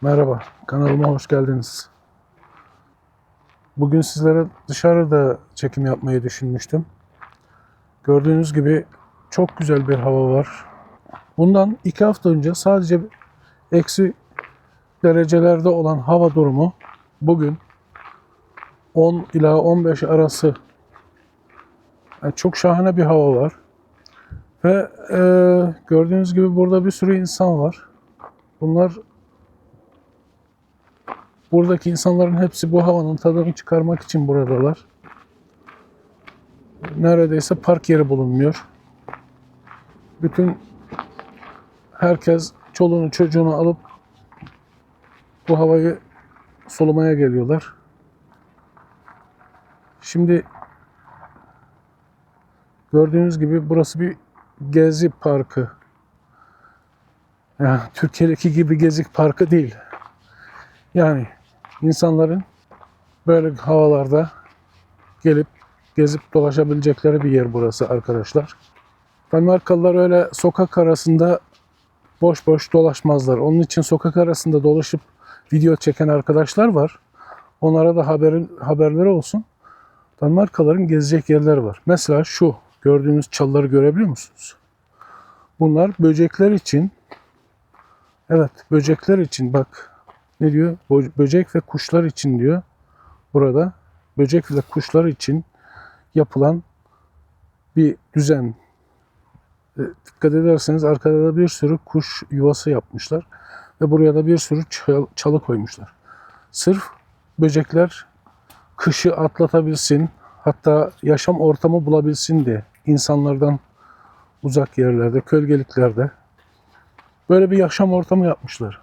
Merhaba, kanalıma hoş geldiniz. Bugün sizlere dışarıda çekim yapmayı düşünmüştüm. Gördüğünüz gibi çok güzel bir hava var. Bundan iki hafta önce sadece eksi derecelerde olan hava durumu bugün 10 ila 15 arası yani çok şahane bir hava var. Ve e, gördüğünüz gibi burada bir sürü insan var. Bunlar Buradaki insanların hepsi bu havanın tadını çıkarmak için buradalar. Neredeyse park yeri bulunmuyor. Bütün herkes çoluğunu çocuğunu alıp bu havayı solumaya geliyorlar. Şimdi gördüğünüz gibi burası bir gezi parkı. Yani Türkiye'deki gibi gezi parkı değil. Yani insanların böyle havalarda gelip gezip dolaşabilecekleri bir yer burası arkadaşlar. Danimarkalılar öyle sokak arasında boş boş dolaşmazlar. Onun için sokak arasında dolaşıp video çeken arkadaşlar var. Onlara da haberin, haberleri olsun. Danimarkalıların gezecek yerler var. Mesela şu gördüğünüz çalıları görebiliyor musunuz? Bunlar böcekler için Evet, böcekler için bak ne diyor? Böcek ve kuşlar için diyor. Burada böcek ve kuşlar için yapılan bir düzen. E, Dikkat ederseniz arkada da bir sürü kuş yuvası yapmışlar ve buraya da bir sürü çal- çalı koymuşlar. Sırf böcekler kışı atlatabilsin, hatta yaşam ortamı bulabilsin diye insanlardan uzak yerlerde, kölgeliklerde böyle bir yaşam ortamı yapmışlar.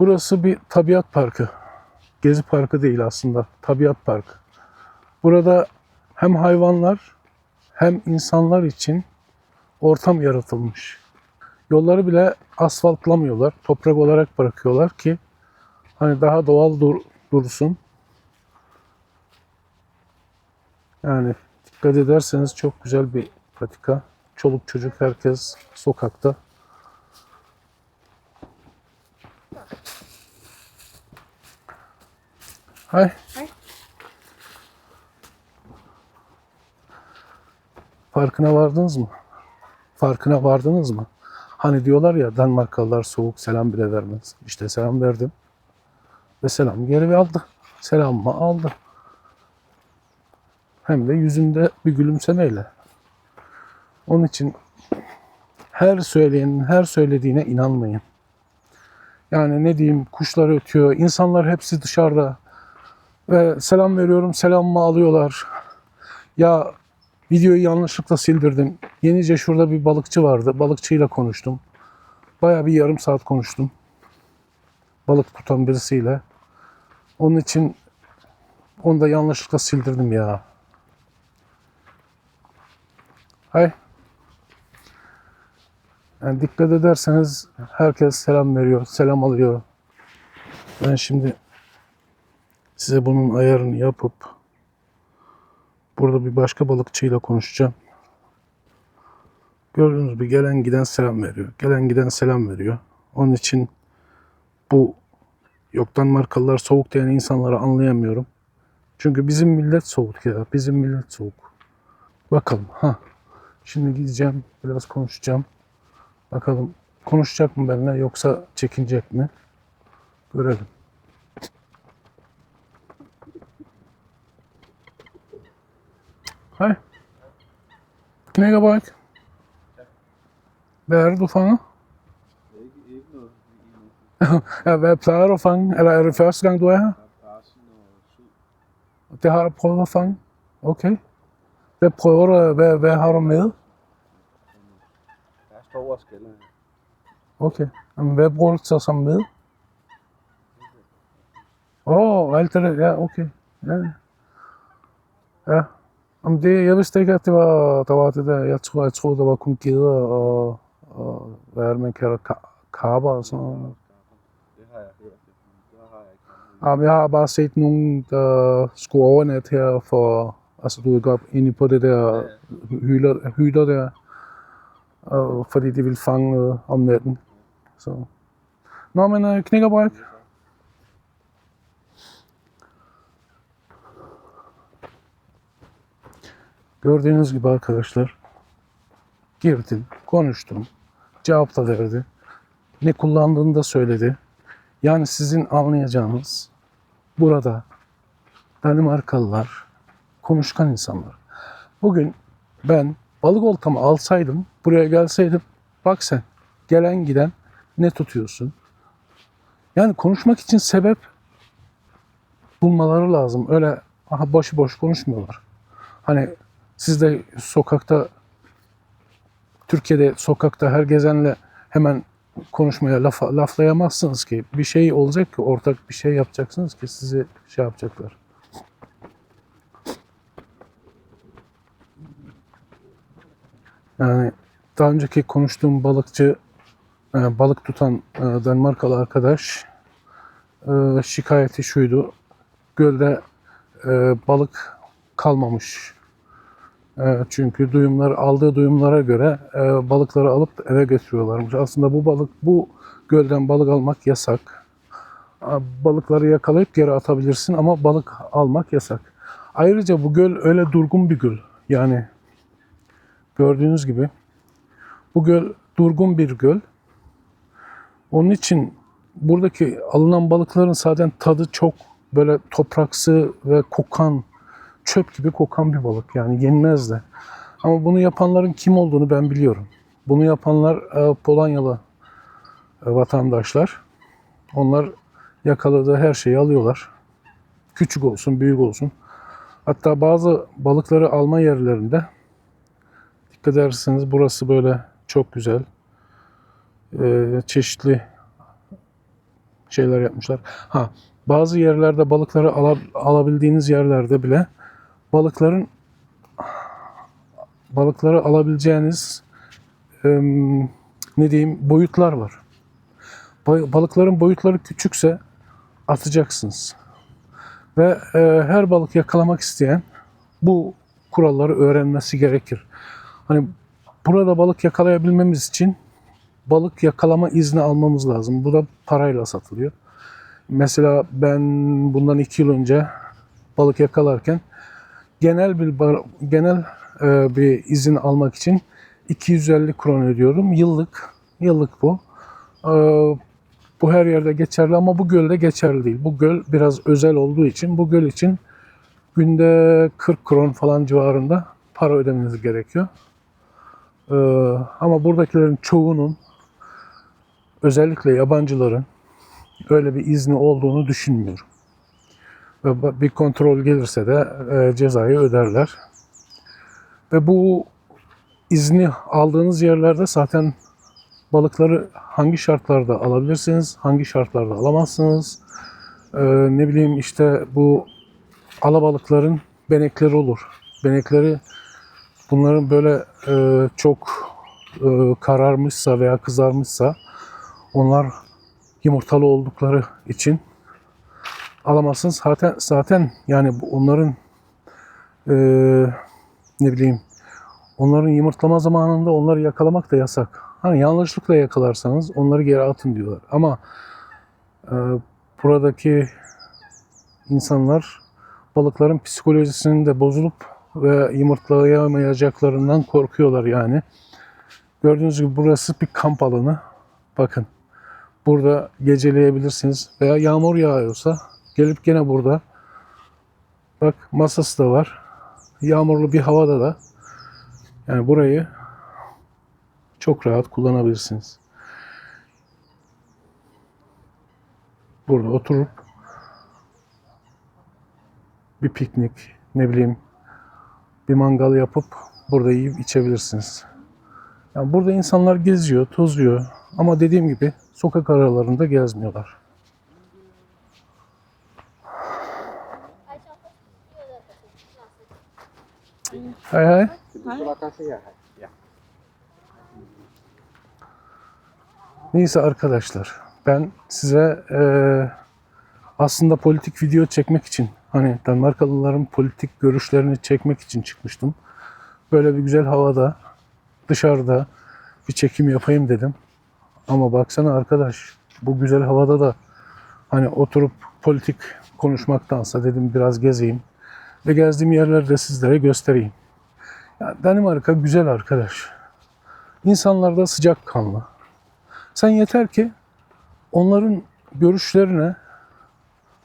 Burası bir tabiat parkı. Gezi parkı değil aslında. Tabiat parkı. Burada hem hayvanlar hem insanlar için ortam yaratılmış. Yolları bile asfaltlamıyorlar. Toprak olarak bırakıyorlar ki hani daha doğal dur- dursun. Yani dikkat ederseniz çok güzel bir patika. Çoluk çocuk herkes sokakta. Hay. Hej. Farkına vardınız mı? Farkına vardınız mı? Hani diyorlar ya Danmarkalılar soğuk selam bile vermez. İşte selam verdim. Ve selam geri aldı. Selamımı aldı. Hem de yüzünde bir gülümsemeyle. Onun için her söyleyenin her söylediğine inanmayın. Yani ne diyeyim kuşlar ötüyor. insanlar hepsi dışarıda. Ve selam veriyorum selamımı alıyorlar. Ya videoyu yanlışlıkla sildirdim. Yenice şurada bir balıkçı vardı. Balıkçıyla konuştum. Baya bir yarım saat konuştum. Balık tutan birisiyle. Onun için onu da yanlışlıkla sildirdim ya. Hay. Yani dikkat ederseniz herkes selam veriyor, selam alıyor. Ben şimdi size bunun ayarını yapıp burada bir başka balıkçıyla konuşacağım. Gördüğünüz gibi gelen giden selam veriyor. Gelen giden selam veriyor. Onun için bu yoktan markalılar soğuk diyen insanları anlayamıyorum. Çünkü bizim millet soğuk ya. Bizim millet soğuk. Bakalım. Ha. Şimdi gideceğim. Biraz konuşacağım. Bakalım konuşacak mı benimle yoksa çekinecek mi? Görelim. Hej. Knækkerbræk. Hvad er det, du fanger? Ikke, ikke noget. Ja, hvad plejer du at fange? Eller er det første gang, du er her? Og. Det har du prøvet at fange? Okay. Hvad prøver du? Hvad, hvad har du med? Der er store skaller her. Okay. Jamen, hvad bruger du så som med? Åh, oh, alt det der. Ja, okay. Ja. Ja. Jamen det, jeg vidste ikke, at det var, der var det der. Jeg tror, jeg troede, der var kun geder og, og hvad er det, man kalder ka- karper og sådan noget. Det har jeg hørt. Det, har jeg ikke. Jamen, jeg har bare set nogen, der skulle overnatte her for, altså du ved godt, inde på det der hytter, hytter der, og, fordi de ville fange noget om natten. Så. Nå, men øh, Knækkerbræk. Gördüğünüz gibi arkadaşlar girdim, konuştum, cevap da verdi. Ne kullandığını da söyledi. Yani sizin anlayacağınız burada Danimarkalılar konuşkan insanlar. Bugün ben balık oltamı alsaydım, buraya gelseydim, bak sen gelen giden ne tutuyorsun? Yani konuşmak için sebep bulmaları lazım. Öyle aha boş konuşmuyorlar. Hani siz de sokakta Türkiye'de sokakta her gezenle hemen konuşmaya laf, laflayamazsınız ki. Bir şey olacak ki ortak bir şey yapacaksınız ki sizi şey yapacaklar. Yani daha önceki konuştuğum balıkçı, e, balık tutan e, Danimarkalı arkadaş e, şikayeti şuydu. Gölde balık kalmamış. E, çünkü duyumlar aldığı duyumlara göre e, balıkları alıp eve götürüyorlarmış. Aslında bu balık bu gölden balık almak yasak. A, Balıkları yakalayıp geri atabilirsin ama balık almak yasak. Ayrıca bu göl öyle durgun bir göl. Yani gördüğünüz gibi bu göl durgun bir göl. Onun için buradaki alınan balıkların zaten tadı çok böyle topraksı ve kokan, çöp gibi kokan bir balık. Yani yenmez de. Ama bunu yapanların kim olduğunu ben biliyorum. Bunu yapanlar e, Polonyalı e, vatandaşlar. Onlar yakaladığı her şeyi alıyorlar. Küçük olsun, büyük olsun. Hatta bazı balıkları alma yerlerinde dikkat ederseniz burası böyle çok güzel. Ee, çeşitli şeyler yapmışlar. Ha, bazı yerlerde balıkları ala- alabildiğiniz yerlerde bile balıkların balıkları alabileceğiniz ne diyeyim boyutlar var. Ba- Balıkların boyutları küçükse atacaksınız. Ve e, her balık yakalamak isteyen bu kuralları öğrenmesi gerekir. Hani burada balık yakalayabilmemiz için balık yakalama izni almamız lazım. Bu da parayla satılıyor. Mesela ben bundan iki yıl önce balık yakalarken genel bir genel e, bir izin almak için 250 kron ödüyorum. Yıllık. Yıllık bu. E, bu her yerde geçerli ama bu gölde geçerli değil. Bu göl biraz özel olduğu için bu göl için günde 40 kron falan civarında para ödemeniz gerekiyor. Ee, ama buradakilerin çoğunun özellikle yabancıların öyle bir izni olduğunu düşünmüyorum. Ve bir kontrol gelirse de e, cezayı öderler. Ve bu izni aldığınız yerlerde zaten balıkları hangi şartlarda alabilirsiniz, hangi şartlarda alamazsınız. Ee, ne bileyim işte bu alabalıkların benekleri olur. Benekleri bunların böyle e, çok e, kararmışsa veya kızarmışsa onlar yumurtalı oldukları için alamazsınız. Zaten zaten yani onların e, ne bileyim onların yumurtlama zamanında onları yakalamak da yasak. Hani yanlışlıkla yakalarsanız onları geri atın diyorlar. Ama e, buradaki insanlar balıkların psikolojisinin de bozulup ve yumurtlayamayacaklarından korkuyorlar yani. Gördüğünüz gibi burası bir kamp alanı. Bakın burada geceleyebilirsiniz veya yağmur yağıyorsa gelip gene burada bak masası da var. Yağmurlu bir havada da yani burayı çok rahat kullanabilirsiniz. Burada oturup bir piknik, ne bileyim bir mangal yapıp burada yiyip içebilirsiniz. Yani burada insanlar geziyor, tozuyor ama dediğim gibi sokak aralarında gezmiyorlar. Ya. Ya. Neyse arkadaşlar ben size eee, aslında politik video çekmek için hani Danimarkalıların politik görüşlerini çekmek için çıkmıştım. Böyle bir güzel havada dışarıda bir çekim yapayım dedim. Ama baksana arkadaş bu güzel havada da hani oturup politik konuşmaktansa dedim biraz gezeyim. Ve gezdiğim yerleri de sizlere göstereyim. Ya Danimarka güzel arkadaş. İnsanlar da sıcakkanlı. Sen yeter ki onların görüşlerine,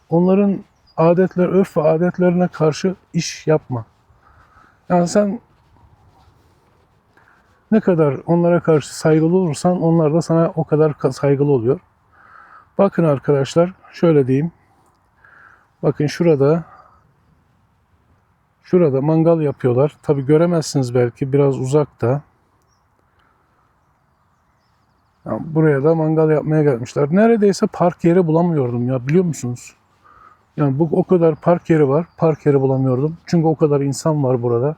onların adetler, örf ve adetlerine karşı iş yapma. Yani sen ne kadar onlara karşı saygılı olursan onlar da sana o kadar ka- saygılı oluyor. Bakın arkadaşlar şöyle diyeyim. Bakın şurada şurada mangal yapıyorlar. Tabi göremezsiniz belki biraz uzakta. Ya buraya da mangal yapmaya gelmişler. Neredeyse park yeri bulamıyordum ya biliyor musunuz? Yani bu o kadar park yeri var. Park yeri bulamıyordum. Çünkü o kadar insan var burada.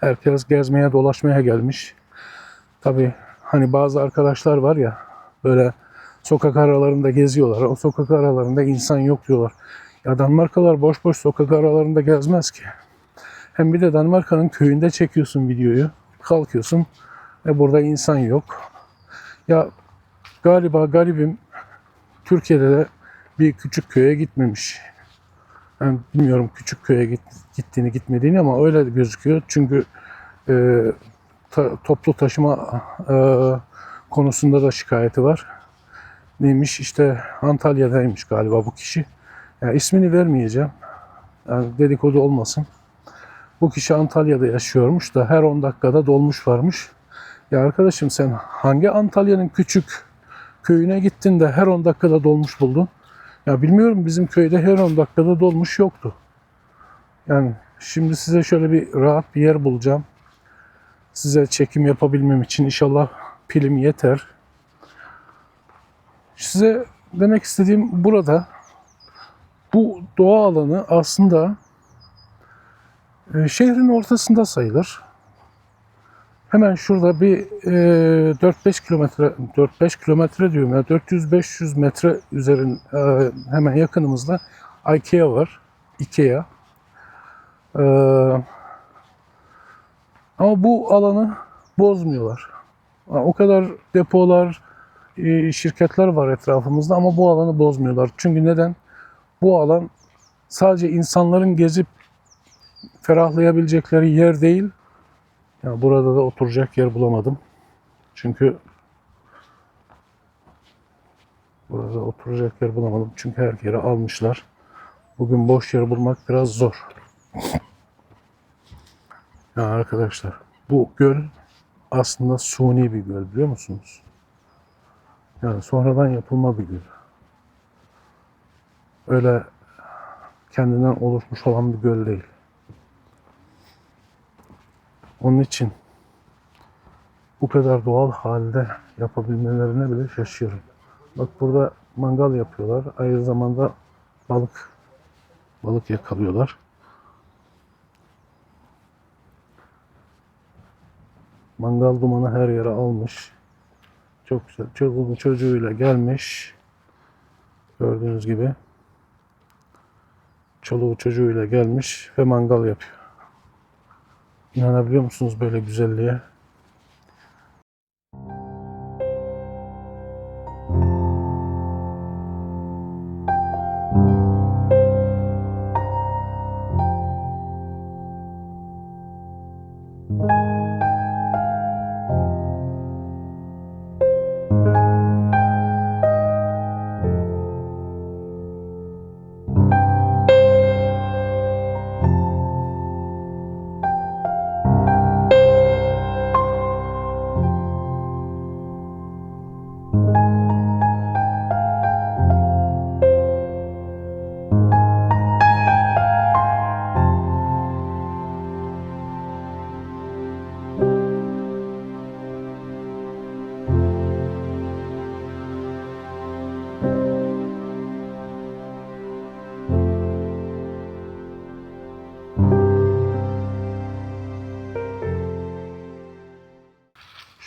Herkes gezmeye, dolaşmaya gelmiş. Tabii hani bazı arkadaşlar var ya böyle sokak aralarında geziyorlar. O sokak aralarında insan yok diyorlar. Ya Danimarkalar boş boş sokak aralarında gezmez ki. Hem bir de Danimarka'nın köyünde çekiyorsun videoyu. Kalkıyorsun ve burada insan yok. Ya galiba garibim Türkiye'de de bir küçük köye gitmemiş. Ben bilmiyorum küçük köye git, gittiğini gitmediğini ama öyle gözüküyor. Çünkü e, ta- toplu taşıma e, konusunda da şikayeti var. Neymiş işte Antalya'daymış galiba bu kişi. Ya ismini vermeyeceğim. Yani dedikodu olmasın. Bu kişi Antalya'da yaşıyormuş da her 10 dakikada dolmuş varmış. Ya arkadaşım sen hangi Antalya'nın küçük köyüne gittin de her 10 dakikada dolmuş buldun? Ya bilmiyorum bizim köyde her 10 dakikada dolmuş yoktu. Yani şimdi size şöyle bir rahat bir yer bulacağım. Size çekim yapabilmem için inşallah pilim yeter. Size demek istediğim burada bu doğa alanı aslında e, şehrin ortasında sayılır. Hemen şurada bir e, 4-5 kilometre 4-5 kilometre diyorum ya 400-500 metre üzerin e, hemen yakınımızda IKEA var. IKEA. E, ama bu alanı bozmuyorlar. O kadar depolar, e, şirketler var etrafımızda ama bu alanı bozmuyorlar. Çünkü neden? Bu alan sadece insanların gezip ferahlayabilecekleri yer değil. Ya burada da oturacak yer bulamadım. Çünkü burada oturacak yer bulamadım. Çünkü her yeri almışlar. Bugün boş yer bulmak biraz zor. Ya arkadaşlar bu göl aslında suni bir göl biliyor musunuz? Yani sonradan yapılma bir göl. Öyle kendinden oluşmuş olan bir göl değil. Onun için bu kadar doğal halde yapabilmelerine bile şaşıyorum. Bak burada mangal yapıyorlar. Aynı zamanda balık balık yakalıyorlar. Mangal dumanı her yere almış. Çok güzel. Çoluğu çocuğuyla gelmiş. Gördüğünüz gibi. Çoluğu çocuğuyla gelmiş ve mangal yapıyor. İnanabiliyor musunuz böyle güzelliğe?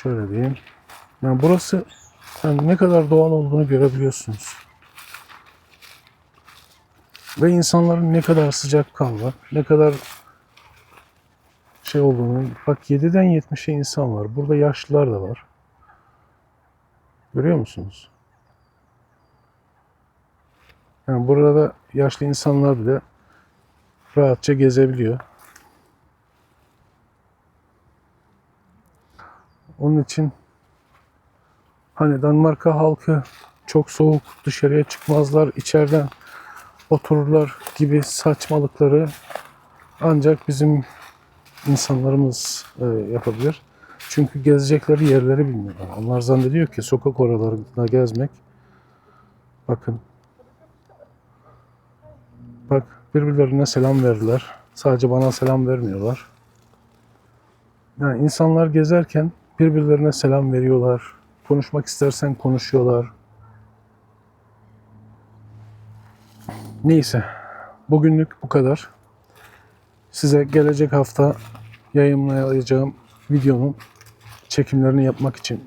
Şöyle diyeyim. Yani burası yani ne kadar doğal olduğunu görebiliyorsunuz. Ve insanların ne kadar sıcakkanlı, ne kadar şey olduğunu. Bak 7'den 70'e insan var. Burada yaşlılar da var. Görüyor musunuz? Yani burada yaşlı insanlar bile rahatça gezebiliyor. Onun için hani Danimarka halkı çok soğuk dışarıya çıkmazlar içeriden otururlar gibi saçmalıkları ancak bizim insanlarımız e, yapabilir. Çünkü gezecekleri yerleri bilmiyorlar. Onlar zannediyor ki sokak oralarında gezmek bakın bak birbirlerine selam verdiler. Sadece bana selam vermiyorlar. Yani insanlar gezerken birbirlerine selam veriyorlar. Konuşmak istersen konuşuyorlar. Neyse. Bugünlük bu kadar. Size gelecek hafta yayınlayacağım videonun çekimlerini yapmak için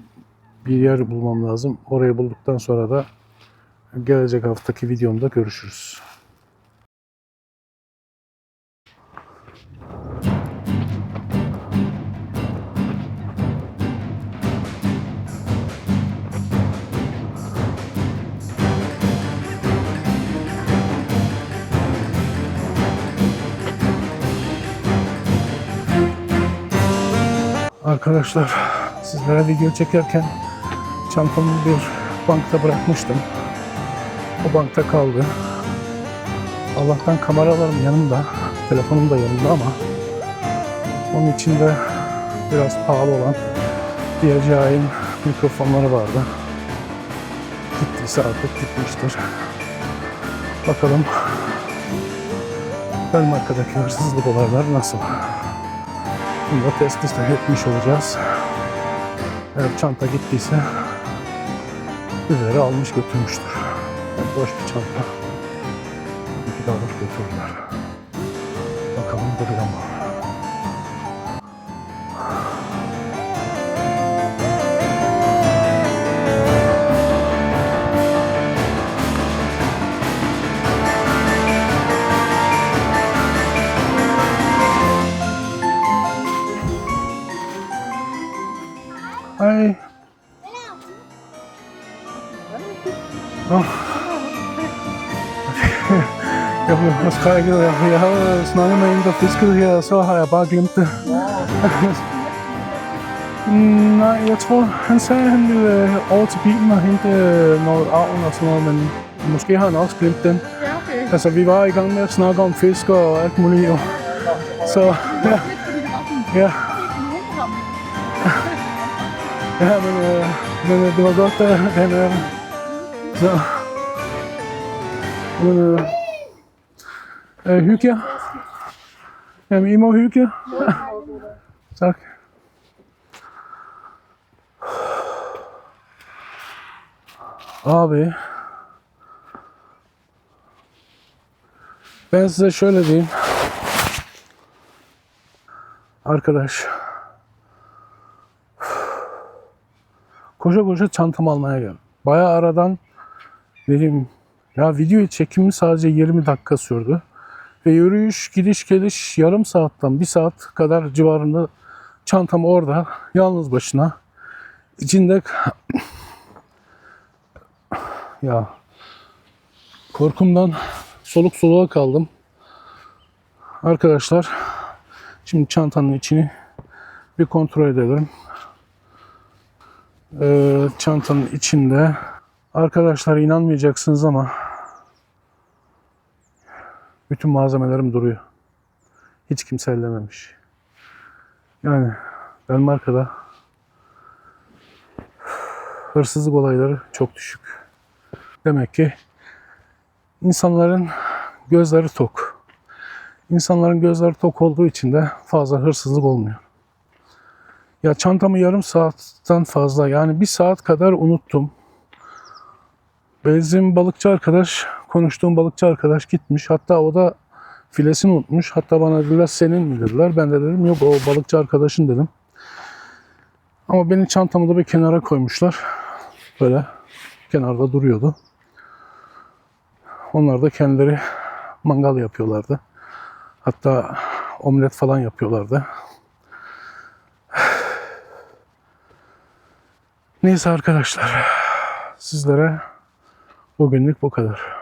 bir yer bulmam lazım. Orayı bulduktan sonra da gelecek haftaki videomda görüşürüz. Arkadaşlar sizlere video çekerken çantamı bir bankta bırakmıştım. O bankta kaldı. Allah'tan kameralarım yanımda, telefonum da yanımda ama onun içinde biraz pahalı olan DJI'nin mikrofonları vardı. Gittiyse artık gitmiştir. Bakalım ön arkadaki hırsızlık olaylar nasıl? Bunu da test etmiş olacağız. Eğer çanta gittiyse üzeri almış götürmüştür. Yani boş bir çanta. İki de alıp götürürler. Bakalım duruyor mu? Jeg blev forskrækket. Jeg, jeg havde snakket med en, der fiskede her, og så har jeg bare glemt det. Mm, Nej, jeg tror, han sagde, at han ville øh, over til bilen og hente øh, noget avn og sådan noget, men måske har han også glemt den. Ja, okay. Altså, vi var i gang med at snakke om fisk og alt muligt, jo. Så, ja, ja. Ja, men, øh, men øh, det var godt, at han er. Så. Men, øh, øh, hygge jer. Jamen, I må hygge jer. tak. Abi. Ben size şöyle diyeyim. Arkadaş. koşa koşa çantamı almaya geldim. Bayağı aradan dedim ya video çekimi sadece 20 dakika sürdü. Ve yürüyüş, gidiş, geliş yarım saatten bir saat kadar civarında çantam orada yalnız başına. İçinde ya korkumdan soluk soluğa kaldım. Arkadaşlar şimdi çantanın içini bir kontrol edelim. Ee, çantanın içinde. Arkadaşlar inanmayacaksınız ama bütün malzemelerim duruyor. Hiç kimse ellememiş. Yani Danimarka'da hırsızlık olayları çok düşük. Demek ki insanların gözleri tok. İnsanların gözleri tok olduğu için de fazla hırsızlık olmuyor. Ya çantamı yarım saatten fazla yani bir saat kadar unuttum. Bizim balıkçı arkadaş, konuştuğum balıkçı arkadaş gitmiş. Hatta o da filesini unutmuş. Hatta bana dediler senin mi dediler. Ben de dedim yok o balıkçı arkadaşın dedim. Ama benim çantamı da bir kenara koymuşlar. Böyle kenarda duruyordu. Onlar da kendileri mangal yapıyorlardı. Hatta omlet falan yapıyorlardı. Neyse arkadaşlar. Sizlere bugünlük bu kadar.